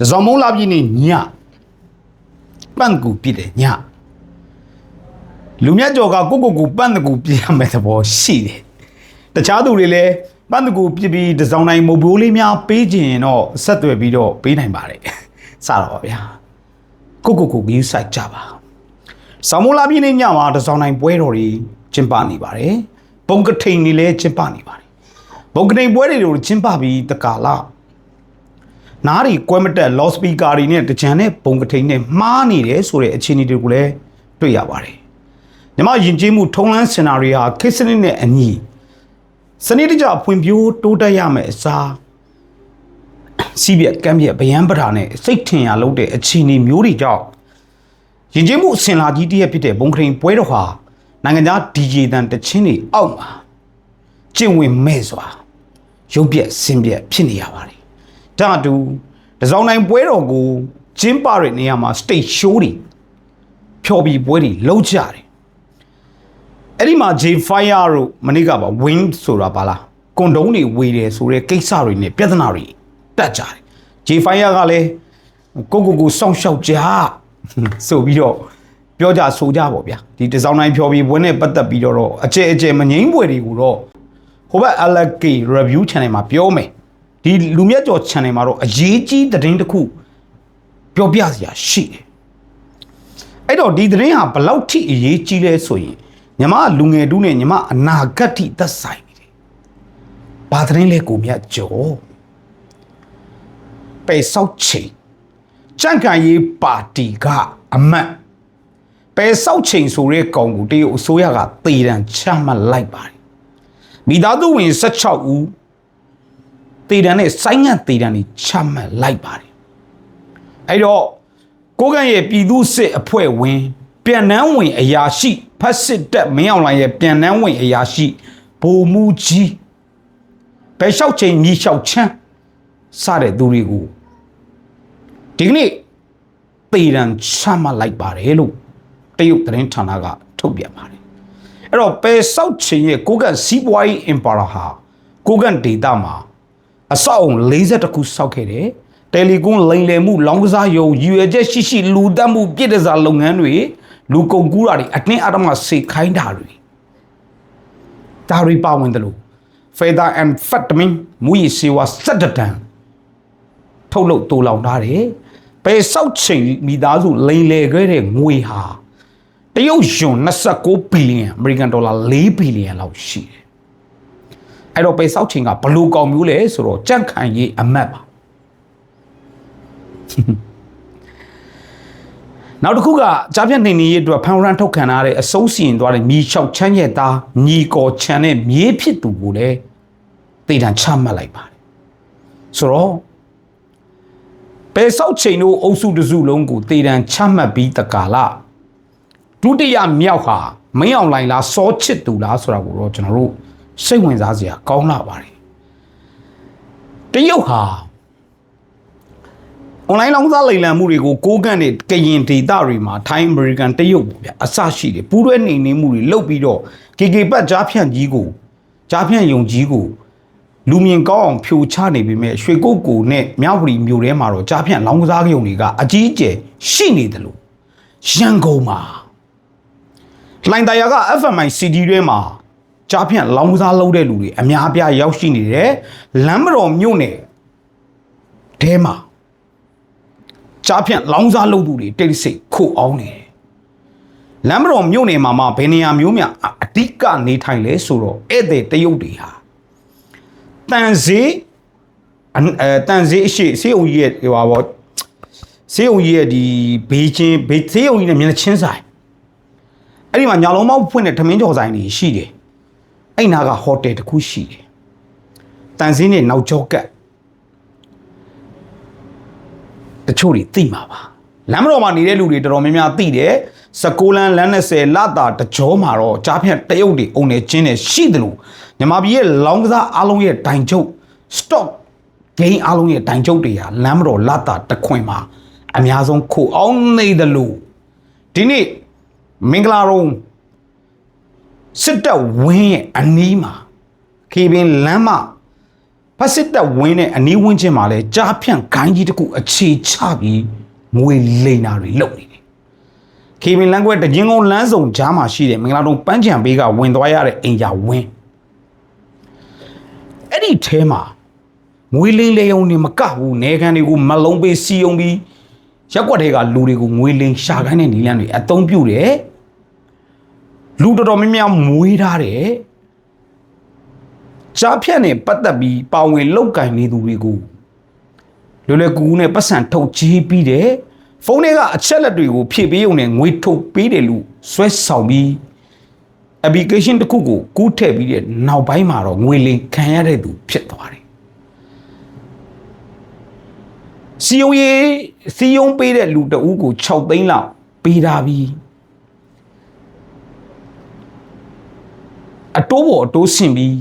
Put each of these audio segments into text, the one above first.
တစောင်းမုံလာပြည့်နေညပန့်ကူပြစ်တယ်ညလူမြတ်ကျော်ကကိုကိုကိုပန့်တကူပြစ်ရမယ်သဘောရှိတယ်တခြားသူတွေလည်းပန့်တကူပြစ်ပြီးတစောင်းတိုင်းမုတ်ဘိုးလေးများပေးခြင်းရင်တော့ဆက်သွယ်ပြီးတော့ပေးနိုင်ပါတယ်စတော့ပါဗျာကိုကိုကိုကြီးဆိုင်ကြပါဆောင်းမုံလာပြည့်နေညမှာတစောင်းတိုင်းပွဲတော်တွေကျင်းပနေပါတယ်ဘုံကထိန်တွေလည်းကျင်းပနေပါတယ်ဘုံကထိန်ပွဲတွေကိုကျင်းပပြီးတကာလ နားရီကွဲမတက် loud speaker တွေနဲ့တကြံနဲ့ပုံကထိန်နဲ့မှားနေတယ်ဆိုတဲ့အခြေအနေတွေကိုလည်းတွေ့ရပါတယ်။ညီမယဉ်ကျေးမှုထုံးလန်းစင်နာရီဟာခေတ်စနစ်နဲ့အညီစနစ်တကျဖွံ့ဖြိုးတိုးတက်ရမယ်အစားစီးပြက်ကမ်းပြက်ဗယံပဓာနဲ့စိတ်ထင်ရလို့တဲ့အခြေအနေမျိုးတွေကြောင့်ယဉ်ကျေးမှုအစင်လာကြီးတည်းဖြစ်တဲ့ဘုံကထိန်ပွဲတော်ဟာနိုင်ငံခြား DJ တန်တချင်းတွေအောက်မှာကျင့်ဝင်မဲ့စွာရုပ်ပြက်ဆင်းပြက်ဖြစ်နေရပါတယ် ဒါအတူတစောင်းတိုင်းပွဲတော်ကိုကျင်းပတဲ့နေရာမှာ stage show တွေဖျော်ဖြေပွဲတွေလုပ်ကြတယ်အဲ့ဒီမှာ J Fire တို့မနေ့ကပါ wing ဆိုတာပါလားကွန်ဒုံးတွေဝေတယ်ဆိုတဲ့ကိစ္စတွေနဲ့ပြဿနာတွေတက်ကြတယ် J Fire ကလည်းကိုကိုကိုစောင့်ရှောက်ကြဆိုပြီးတော့ပြောကြဆိုကြပါဗျာဒီတစောင်းတိုင်းဖျော်ဖြေပွဲနဲ့ပတ်သက်ပြီးတော့အကျဲအကျဲမငိမ့်ပွဲတွေကိုတော့ဟိုဘက် LK review channel မှာပြောမယ် ဒီလူမြတ်ကျော် channel မှာတော့အရေးကြီးသတင်းတစ်ခုပြောပြစရာရှိတယ်အဲ့တော့ဒီသတင်းဟာဘယ်လောက်ထိအရေးကြီးလဲဆိုရင်ညီမလူငယ်တူးနဲ့ညီမအနာဂတ်ထိသက်ဆိုင်နေတယ်ဘာသတင်းလဲကိုမြတ်ကျော်ပေဆောက်ချိန်ကြန့်ကန်ရေးပါတီကအမတ်ပေဆောက်ချိန်ဆိုတဲ့ကောင်ကိုတရုတ်အစိုးရကတေတံချမှတ်လိုက်ပါတယ်မိသားစုဝင်16ဦး တေတံနဲ့ဆိုင်းငံ့တေတံတွေချမှတ်လိုက်ပါတယ်အဲ့တော့ကိုကန့်ရဲ့ပြည်သူစစ်အဖွဲ့ဝင်ပြန်နှန်းဝင်အရာရှိဖက်စစ်တပ်မင်းအောင်လှိုင်ရဲ့ပြန်နှန်းဝင်အရာရှိဗိုလ်မှူးကြီးဘယ်လျှောက်ချိန်မြေလျှောက်ချမ်းစတဲ့သူတွေကိုဒီကနေ့တေတံချမှတ်လိုက်ပါတယ်လို့တရုတ်သတင်းဌာနကထုတ်ပြန်ပါတယ်အဲ့တော့ပယ်ဆောက်ချိန်ရဲ့ကိုကန့်စီးပွားရေးအင်ပါရာဟာကိုကန့်ဒေတာမှာ အဆောက်အုံ40ခုစောက်ခဲ့တယ်တယ်လီကွန်လိန်လယ်မှုလောင်းကစားယုံရည်ရွယ်ချက်ရှိရှိလူတက်မှုပြည်တစားလုပ်ငန်းတွေလူကုန်ကူးတာတွေအတင်းအဓမ္မစေခိုင်းတာတွေဒါတွေပါဝင်တယ်လို့ feather and fatmin မူရစီဝါ7တန်ထုတ်လုပ်တူလောင်ထားတယ်ပဲဆောက်ချိန်မိသားစုလိန်လယ်ခဲ့တဲ့ငွေဟာတရုတ်ယွန်29ဘီလီယံအမေရိကန်ဒေါ်လာ4ဘီလီယံလောက်ရှိတယ် အဲ့တော့ပဲစောက်ချိန်ကဘလူကောင်မျိုးလဲဆိုတော့ကြန့်ခိုင်ရေးအမတ်ပါနောက်တစ်ခုကကြားပြတ်နေနေရေးအတွက်ဖန်ရန်ထုတ်ခံထားတဲ့အစိုးစီရင်သွားတဲ့မြေလျှောက်ချမ်းရဲ့သားညီကော်ချန်တဲ့မြေးဖြစ်သူကိုလည်းတေတံချမှတ်လိုက်ပါတယ်ဆိုတော့ပဲဆောက်ချိန်တို့အုပ်စုတစ်စုလုံးကိုတေတံချမှတ်ပြီးတကာလဒုတိယမြောက်ဟာမင်းအောင်လိုင်လားစောချစ်သူလားဆိုတာကိုတော့ကျွန်တော်တို့ စိတ်ဝင်စားစရာကောင်းလာပါတယ်တရုတ်ဟာ online လောင်းစားလိမ်လံမှုတွေကိုကိုးကန့်တဲ့ကရင်ဒေတာတွေမှာ Thai American တရုတ်ပေါ့ဗျအဆရှိတယ်ပူးတွဲနေနေမှုတွေလုပ်ပြီးတော့ KK ပတ်ကြားဖြန့်ကြီးကိုကြားဖြန့်ယုံကြီးကိုလူမြင်ကောင်းအောင်ဖြိုချနေပြီမဲ့ရွှေကုတ်ကိုနဲ့မြောက်ပရီမြို့ထဲမှာတော့ကြားဖြန့်လောင်းကစားရုံတွေကအကြီးအကျယ်ရှိနေတယ်လို့ရန်ကုန်မှာလှိုင်တရာက FMI CD ထဲမှာ ကြားဖြန့်လောင်းကစားလုပ်တဲ့လူတွေအများအပြားရောက်ရှိနေတယ်လမ်းမတော်မြို့နယ်ထဲမှာကြားဖြန့်လောင်းစားလုပ်သူတွေတိတ်ဆိတ်ခုတ်အောင်နေတယ်လမ်းမတော်မြို့နယ်မှာမှဘယ်နေရာမျိုးများအအဓိကနေထိုင်လဲဆိုတော့ဧည့်သည်တရုတ်တွေဟာတန်ဈေးအန်အဲတန်ဈေးအရှိစေးုံကြီးရဲ့ဟိုပါဘောစေးုံကြီးရဲ့ဒီဘေးချင်းဘေးစေးုံကြီးနဲ့မျက်နှာချင်းဆိုင်အဲ့ဒီမှာညာလုံးမောက်ဖွင့်တဲ့ထမင်းကြော်ဆိုင်တွေရှိတယ် အဲ့နာကဟိုတယ်တစ်ခုရှိတယ်တန်ဈေးနဲ့နောက်ကျောကတ်တချို့တွေသိမှာပါလမ်းမတော်မှာနေတဲ့လူတွေတော်တော်များများသိတယ်စကိုလန်လမ်း20လတာတကြောမှာတော့ကြားဖြတ်တရုတ်တွေအုံနေချင်းနေရှိတယ်လို့မြန်မာပြည်ရဲ့လောင်းကစားအားလုံးရဲ့တိုင်ချုပ် stock gain အားလုံးရဲ့တိုင်ချုပ်တွေဟာလမ်းမတော်လတာတခွင်မှာအများဆုံးခိုအောင်နေတယ်လို့ဒီနေ့မင်္ဂလာရုံ စစ်တပ်ဝင်းရဲ့အနီးမှာခေပင်လမ်းမဖက်စစ်တပ်ဝင်းတဲ့အနီးဝန်းကျင်မှာလဲကြားဖြန့်ဂိုင်းကြီးတစ်ခုအခြေချပြီးငွေလိမ်တာတွေလုပ်နေတယ်ခေမင်လန်ကွဲတခြင်းကုန်းလမ်းစုံကြားမှာရှိတဲ့မင်္ဂလာတုံပန်းချံဘေးကဝင်သွားရတဲ့အိမ်ယာဝင်းအဲ့ဒီထဲမှာငွေလိမ်လေုံနေမကဘူးနေခံတွေကိုမလုံးပေးစီယုံပြီးရက်ွက်တွေကလူတွေကိုငွေလိမ်ရှာခိုင်းတဲ့နီလန်းတွေအသုံးပြုတယ် လူတော်တော်များများမွေးထားတယ်ကြားဖြတ်နဲ့ပတ်သက်ပြီးပါဝင်လောက်ကင်နေသူတွေကိုလွယ်လွယ်ကူကူနဲ့ပတ်စံထုတ်ချေးပြီးတယ်ဖုန်းထဲကအချက်လက်တွေကိုဖြည့်ပေးုံနဲ့ငွေထုတ်ပေးတယ်လို့ဆွဲဆောင်ပြီး application တစ်ခုကိုကူးထည့်ပြီးတဲ့နောက်ပိုင်းမှာတော့ငွေလိမ်ခံရတဲ့သူဖြစ်သွားတယ်စီယုံရေးစီယုံပေးတဲ့လူတအူးကို6သိန်းလောက်ပေးတာပြီး အတိုးပေါ်အတိုးဆင်ပြီး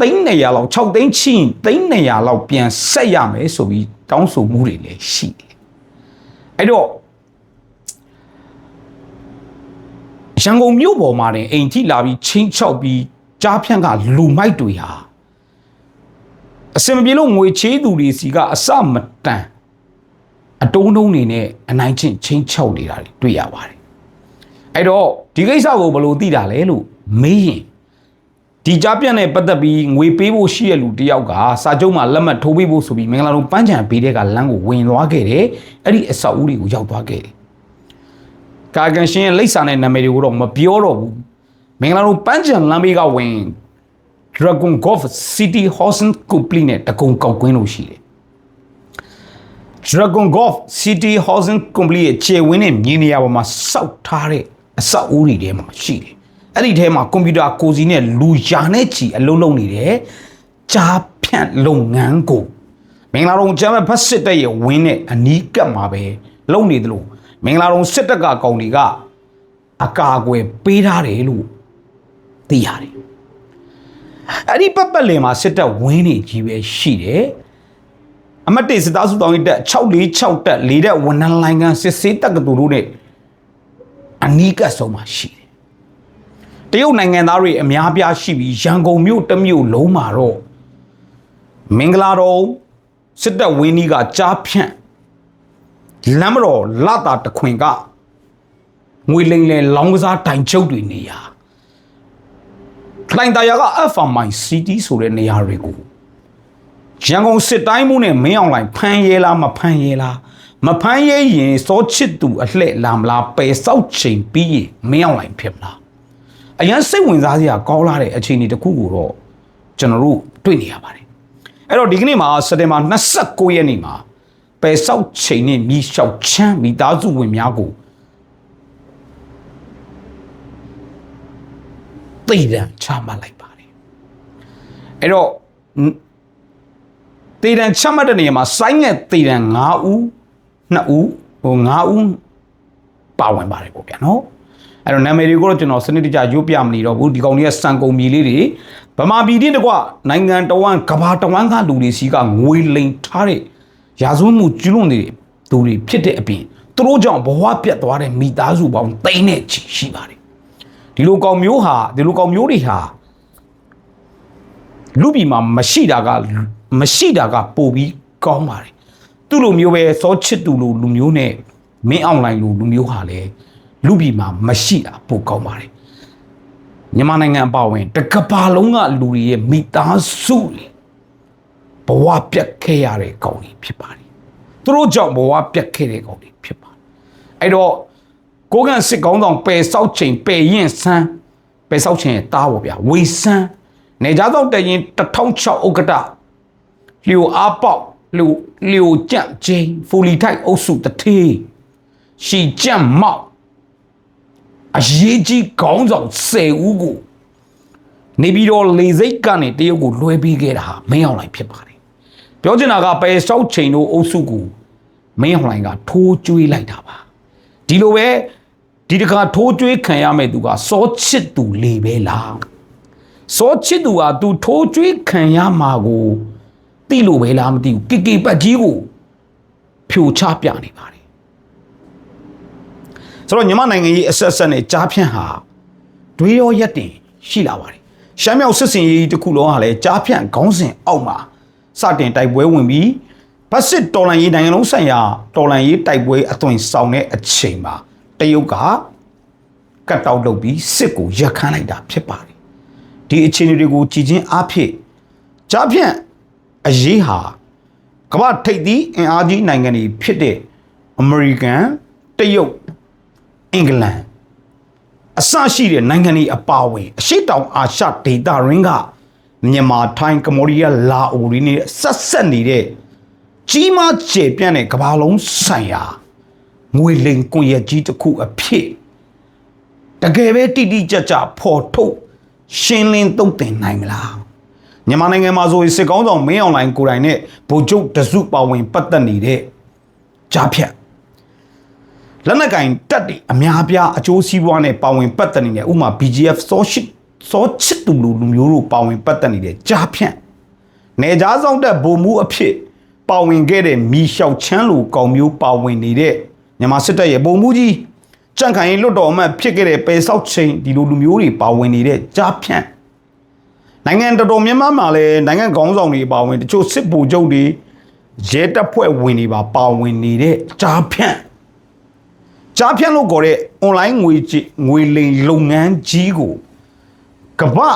သိန်း200လောက်6သိန်းချရင်သိန်း200လောက်ပြန်ဆက်ရမယ်ဆိုပြီးတောင်းဆိုမှုတွေလည်းရှိတယ်အဲ့တော့ရန်ကုန်မြို့ပေါ်မှာတင်အိမ်ထိလာပြီးချင်းချောက်ပြီးကြားဖြန့်ကလူမိုက်တွေဟာအစင်မပြေလို့ငွေချေးသူတွေစီကအစမတန်အတုံးတုံးနေနဲ့အနိုင်ချင်းချင်းချောက်နေတာတွေတွေ့ရပါတယ်အဲ့တော့ဒီကိစ္စကိုဘယ်လိုသိတာလဲလို့မေးရင် ဒီကြားပြန့်နဲ့ပတ်သက်ပြီးငွေပေးဖို့ရှိရလူတယောက်ကစာချုပ်မှာလက်မှတ်ထိုးပေးဖို့ဆိုပြီးမင်္ဂလာတုံပန်းချံပေးတဲ့ကလမ်းကိုဝင်သွားခဲ့တယ်အဲ့ဒီအဆောက်အဦတွေကိုရောက်သွားခဲ့တယ်ကာကန်ရှင်ရဲ့လိပ်စာနဲ့နာမည်တွေကိုတော့မပြောတော့ဘူးမင်္ဂလာတုံပန်းချံလမ်းဘေးကဝင် Dragon Golf City Housing Company နဲ့တကုံကောက်ကွင်းလို့ရှိတယ် Dragon Golf City Housing Company ရဲ့ခြေဝင်းနဲ့မြေနေရာပေါ်မှာစောက်ထားတဲ့အဆောက်အဦတွေထဲမှာရှိတယ်။ အဲ့ဒီထဲမှာကွန်ပျူတာကိုစီနဲ့လူရာနဲ့ချီအလုံးလုံးနေတယ်။ကြားဖြန့်လုပ်ငန်းကိုမင်္ဂလာတုံကျမ်းမဲ့ဖက်စစ်တပ်ရဲ့ဝင်းနဲ့အနီးကပ်မှာပဲလုပ်နေသလိုမင်္ဂလာတုံစစ်တပ်ကကောင်တွေကအကာအကွယ်ပေးထားတယ်လို့သိရတယ်။အဲ့ဒီပတ်ပတ်လည်မှာစစ်တပ်ဝင်းနေကြီးပဲရှိတယ်။အမတ်တေစစ်သားစုတောင်းရေးတက်646တက်၄တက်ဝန်ထမ်းလိုင်းကန်စစ်ဆေးတက္ကသိုလ်တို့နဲ့အနီးကပ်ဆုံးမှာရှိတယ်။ တရုတ်နိုင်ငံသားတွေအများပြားရှိပြီးရန်ကုန်မြို့တစ်မြို့လုံးမှာတော့မင်္ဂလာတော်စစ်တပ်ဝင်းကြီးကကြားဖြန့်လမ်းမတော်လာတာတခွင်ကငွေလိမ်လေလောင်းကစားတိုင်ချုပ်တွေနေရာလိုင်တာယာက FMI City ဆိုတဲ့နေရာတွေကိုရန်ကုန်စစ်တိုင်းမှုနဲ့မင်းအောင်လိုင်ဖမ်းရဲလားမဖမ်းရဲလားမဖမ်းရဲရင်စောချစ်သူအလှဲ့လာမလားပယ်ဆောက်ချိန်ပြီးရင်မင်းအောင်လိုင်ဖြစ်မလား အရန်စိတ်ဝင်စားစရာကောင်းလာတဲ့အခြေအနေတစ်ခုကိုတော့ကျွန်တော်တို့တွေ့နေရပါတယ်အဲ့တော့ဒီကနေ့မှာစက်တင်ဘာ29ရက်နေ့မှာပယ်ဆောက်ချိန်နဲ့မြေလျှောက်ချမ်းမိသားစုဝင်များကိုတည်တံချမှတ်လိုက်ပါတယ်အဲ့တော့တည်တံချမှတ်တဲ့နေရာမှာစိုင်းငယ်တည်တံ9ဦး2ဦးဟို9ဦးပါဝင်ပါတယ်ပေါ့ဗျာနော် အဲ့တော့နာမည်တွေကိုတော့ကျွန်တော်စနစ်တကျရုပ်ပြမနေတော့ဘူးဒီကောင်တွေကစံကုန်မြေလေးတွေဗမာပြည်တင်းတကွနိုင်ငံတော်ဝန်ကဘာတော်ဝန်ကလူတွေစီကငွေလိမ်ထားတဲ့ရာဇဝတ်မှုကျူးလွန်နေတဲ့သူတွေဖြစ်တဲ့အပြင်သူတို့ကြောင့်ဘဝပြတ်သွားတဲ့မိသားစုပေါင်းတိန်းနဲ့ချီရှိပါတယ်ဒီလိုကောင်မျိုးဟာဒီလိုကောင်မျိုးတွေဟာလူပြည်မှာမရှိတာကမရှိတာကပိုပြီးကောင်းပါတယ်သူ့လိုမျိုးပဲစောချစ်သူလိုလူမျိုးနဲ့မင်းအောင်လိုင်းလိုလူမျိုးဟာလည်း လူပြည်မှာမရှိတာပိုကောင်းပါတယ်မြန်မာနိုင်ငံအပါအဝင်တကဘာလုံးကလူတွေရဲ့မိသားစုတွေဘဝပြတ်ခဲ့ရတဲ့ကောင်တွေဖြစ်ပါတယ်သူတို့ကြောင့်ဘဝပြတ်ခဲ့တဲ့ကောင်တွေဖြစ်ပါတယ်အဲ့တော့ကိုကန်စစ်ကောင်းဆောင်ပယ်ဆောက်ချိန်ပယ်ရင်ဆန်းပယ်ဆောက်ချိန်ရဲ့တားပေါ့ဗျာဝေဆန်းနေကြတော့တရင်1006ဥက္ကဋလျိုအားပေါက်လျိုလျိုကြန့်ချင်းဖူလီထိုက်အုပ်စုတထေးရှီကြန့်မောက် အရေးကြီးခေါင်းဆောင်10ဦးကိုနေပြီးတော့လေစိတ်ကနေတရုတ်ကိုလွှဲပေးခဲ့တာဟာမင်းအောင်လိုက်ဖြစ်ပါတယ်ပြောချင်တာကပယ်ဆောက်ချိန်တို့အုပ်စုကိုမင်းအောင်လိုင်ကထိုးကျွေးလိုက်တာပါဒီလိုပဲဒီတခါထိုးကျွေးခံရမဲ့သူကစောချစ်သူလေပဲလားစောချစ်သူဟာသူထိုးကျွေးခံရမှာကိုတိလို့ပဲလားမသိဘူးကေကေပတ်ကြီးကိုဖြိုချပြနေပါတယ် ဆိုတော့မြန်မာနိုင်ငံရေးအဆက်ဆက်နဲ့ကြားဖြန့်ဟာတွေးရောရက်တင်ရှိလာပါတယ်ရှမ်းမြောက်စစ်စင်ရေးတစ်ခုလုံးဟာလည်းကြားဖြန့်ခေါင်းစဉ်အောက်မှာစတင်တိုက်ပွဲဝင်ပြီးဗတ်စစ်တော်လန်ရေးနိုင်ငံလုံးဆိုင်ရာတော်လန်ရေးတိုက်ပွဲအသွင်ဆောင်တဲ့အချိန်မှာတရုတ်ကကတ်တောက်လုပ်ပြီးစစ်ကိုရပ်ခန်းလိုက်တာဖြစ်ပါတယ်ဒီအခြေအနေတွေကိုကြည်ချင်းအားဖြင့်ကြားဖြန့်အရေးဟာကမ္ဘာထိပ်သီးအင်အားကြီးနိုင်ငံတွေဖြစ်တဲ့အမေရိကန်တရုတ် အင်္ဂလန်အစရှိတဲ့နိုင်ငံတွေအပါအဝင်အရှိတောင်အာရှဒေသရင်းကမြန်မာထိုင်းကမ္ဘောဒီးယားလာအိုတွေနဲ့ဆက်ဆက်နေတဲ့ကြီးမားကျယ်ပြန့်တဲ့ကမ္ဘာလုံးဆိုင်ရာငွေလိမ်ကွန်ရက်ကြီးတစ်ခုအဖြစ်တကယ်ပဲတိတိကျကျဖော်ထုတ်ရှင်းလင်းသုံးသင်နိုင်မလားမြန်မာနိုင်ငံမှာဆိုရင်စစ်ကောင်းဆောင်မင်းအောင်လှိုင်ကိုယ်တိုင်နဲ့ဗိုလ်ချုပ်တစုပါဝင်ပတ်သက်နေတဲ့ကြားဖြတ် လက်နက်ကင်တက်တွေအများအပြားအကျိုးစီးပွားနဲ့ပါဝင်ပတ်သက်နေတဲ့ဥမာ BGF စောရှိစောချစ်သူလူလူမျိုးတို့ပါဝင်ပတ်သက်နေတဲ့ကြားဖြတ်နေကြားဆောင်တဲ့ဗိုလ်မှုအဖြစ်ပါဝင်ခဲ့တဲ့မီလျှောက်ချမ်းလူကောင်မျိုးပါဝင်နေတဲ့မြန်မာစစ်တပ်ရဲ့ဗိုလ်မှုကြီးကြန့်ခိုင်ရေးလွတ်တော်အမတ်ဖြစ်ခဲ့တဲ့ပေဆောက်ချင်းဒီလိုလူမျိုးတွေပါဝင်နေတဲ့ကြားဖြတ်နိုင်ငံတော်တော်များများမှာလည်းနိုင်ငံခေါင်းဆောင်တွေပါဝင်တချို့စစ်ဗိုလ်ချုပ်တွေရဲတပ်ဖွဲ့ဝင်တွေပါပါဝင်နေတဲ့ကြားဖြတ် ကြားဖြတ်လို့ခေါ်တဲ့ online ငွေကြေးငွေလိမ်လုပ်ငန်းကြီးကိုကမ္ဘာ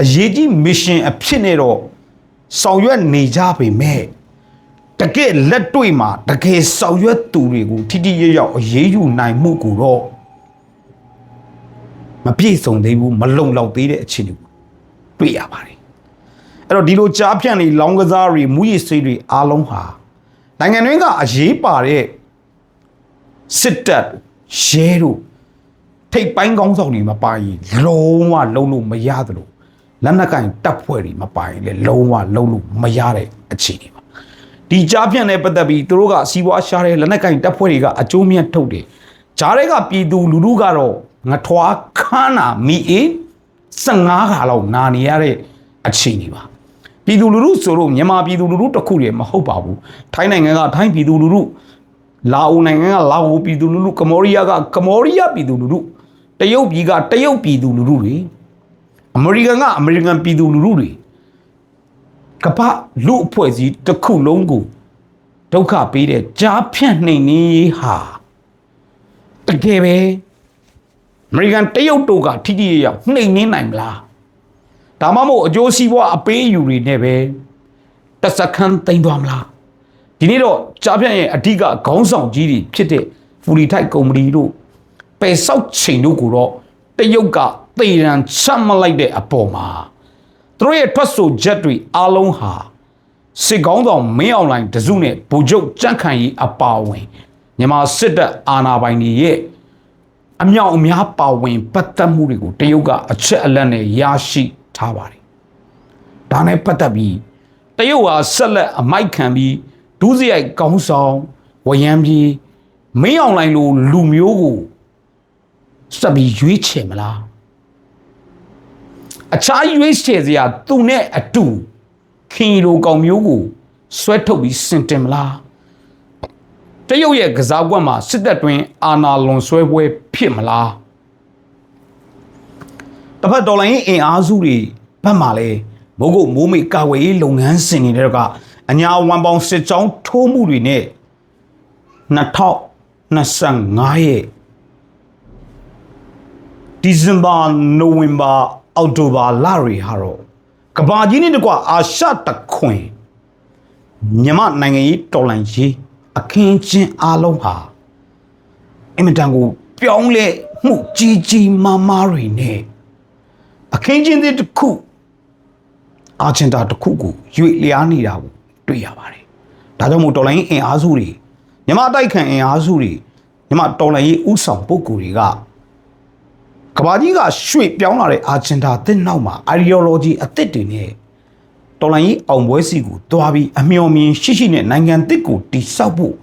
အရေးကြီး mission အဖြစ်နဲ့တော့ဆောင်ရွက်နေကြပေမဲ့တကယ်လက်တွေ့မှာတကယ်ဆောင်ရွက်သူတွေကိုထိထိရရောက်အရေးယူနိုင်မှုကိုတော့မပြည့်စုံသေးဘူးမလုံလောက်သေးတဲ့အခြေအနေကိုတွေ့ရပါတယ်အဲ့တော့ဒီလိုကြားဖြန့်နေလောင်းကစားတွေမူရည်စိတ်တွေအားလုံးဟာနိုင်ငံတွင်းကအရေးပါတဲ့ စစ်တပ်ရဲတို့ထိပ်ပိုင်းကောင်းဆောင်တွေမပါရင်လုံးဝလုံးလို့မရသလိုလက်နက်ကင်တပ်ဖွဲ့တွေမပါရင်လည်းလုံးဝလုံးလို့မရတဲ့အခြေအနေပါဒီကြားဖြန့်နဲ့ပတ်သက်ပြီးသူတို့ကစီးပွားရှားတဲ့လက်နက်ကင်တပ်ဖွဲ့တွေကအကျိုးမြတ်ထုတ်တယ်ဂျားတွေကပြည်သူလူထုကတော့ငထွားခန်းနာမီအေး15ခါလောက်နာနေရတဲ့အခြေအနေပါပြည်သူလူထုဆိုတော့မြန်မာပြည်သူလူထုတစ်ခုတည်းမဟုတ်ပါဘူးထိုင်းနိုင်ငံကထိုင်းပြည်သူလူထု လာအိုနိုင်ငံကလာအိုပြည်သူလူထုကမ္ဘောဒီးယားကကမ္ဘောဒီးယားပြည်သူလူထုတရုတ်ပြည်ကတရုတ်ပြည်သူလူထုတွေအမေရိကန်ကအမေရိကန်ပြည်သူလူထုတွေကမ္ဘာလူအဖွဲ့အစည်းတစ်ခုလုံးကိုဒုက္ခပေးတဲ့ကြားဖြန့်နှိမ်နင်းရေးဟာတကယ်ပဲအမေရိကန်တရုတ်တို့ကထိထိရရောက်နှိမ်နင်းနိုင်မလားဒါမှမဟုတ်အကျိုးစီးပွားအပေးအယူတွေနဲ့ပဲတစခန်းတိမ်သွားမလား ဒီနေ့တော့ကြားဖြန့်ရဲ့အဓိကခေါင်းဆောင်ကြီးတွေဖြစ်တဲ့ဖူလီထိုက်ကုမ္ပဏီတို့ပယ်ဆောက်ချိန်တို့ကိုတော့တရုတ်ကသေရန်ချမှတ်လိုက်တဲ့အပေါ်မှာသူတို့ရဲ့ထွက်ဆိုချက်တွေအားလုံးဟာစစ်ကောင်းဆောင်မင်းအောင်လိုင်တစုနဲ့ဗိုလ်ချုပ်ကြန့်ခိုင်ရေးအပါအဝင်မြန်မာစစ်တပ်အာဏာပိုင်တွေရဲ့အမြောက်အများပါဝင်ပတ်သက်မှုတွေကိုတရုတ်ကအချက်အလက်နဲ့ရရှိထားပါတယ်။ဒါနဲ့ပတ်သက်ပြီးတရုတ်ဟာဆက်လက်အမိုက်ခံပြီး ဒုစရိုက်ကောင်းဆောင်ဝရမ်းပြီးမင်းအောင်လိုင်လိုလူမျိုးကိုစပ်ပြီးရွေးချယ်မလားအခြားရွေးချယ်စရာသူနဲ့အတူခင်လိုကောင်မျိုးကိုဆွဲထုတ်ပြီးစင်တင်မလားတရုတ်ရဲ့ကစားကွက်မှာစစ်တပ်တွင်အာဏာလွန်ဆွဲပွဲဖြစ်မလားတစ်ဖက်ဒေါ်လာရင်းအင်အားစုတွေဘက်မှာလဲမုတ်ကုတ်မိုးမိတ်ကာဝေးရေးလုပ်ငန်းစဉ်တွေတော့က အညာဝန်ပေါင်းစစ်ကြောင်းထိုးမှုတွေနဲ့2025ရဲ့ဒီဇင်ဘာနိုဝင်ဘာအောက်တိုဘာလတွေဟာတော့ကဘာကြီးနဲ့တကွာအာရှတခွင်မြန်မာနိုင်ငံရေးတော်လှန်ရေးအခင်းချင်းအားလုံးဟာအင်မတန်ကိုပြောင်းလဲမှုကြီးကြီးမားမားတွေနဲ့အခင်းချင်းတစ်ခုအာချင်တာတစ်ခုကိုရွေ့လျားနေတာကို တွေ့ရပါတယ်။ဒါကြောင့်မို့တော်လိုင်းအင်အားစုတွေမြမတိုက်ခံအင်အားစုတွေမြမတော်လိုင်းရေးဥဆောင်ပုဂ္ဂိုလ်တွေကကဘာကြီးကရွှေ့ပြောင်းလာတဲ့အာချင်တာတစ်နောက်မှာ ideology အသစ်တွေနဲ့တော်လိုင်းရေးအောင်ပွဲစီကိုတွားပြီးအမျှော်မြင်ရှိရှိနဲ့နိုင်ငံတစ်ကိုတိဆောက်ဖို့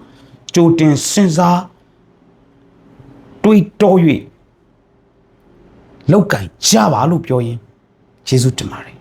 ကြိုတင်စဉ်းစားတွေးတော၍လောက်ကင်ကြပါလို့ပြောရင်ယေရှုတင်ပါတယ်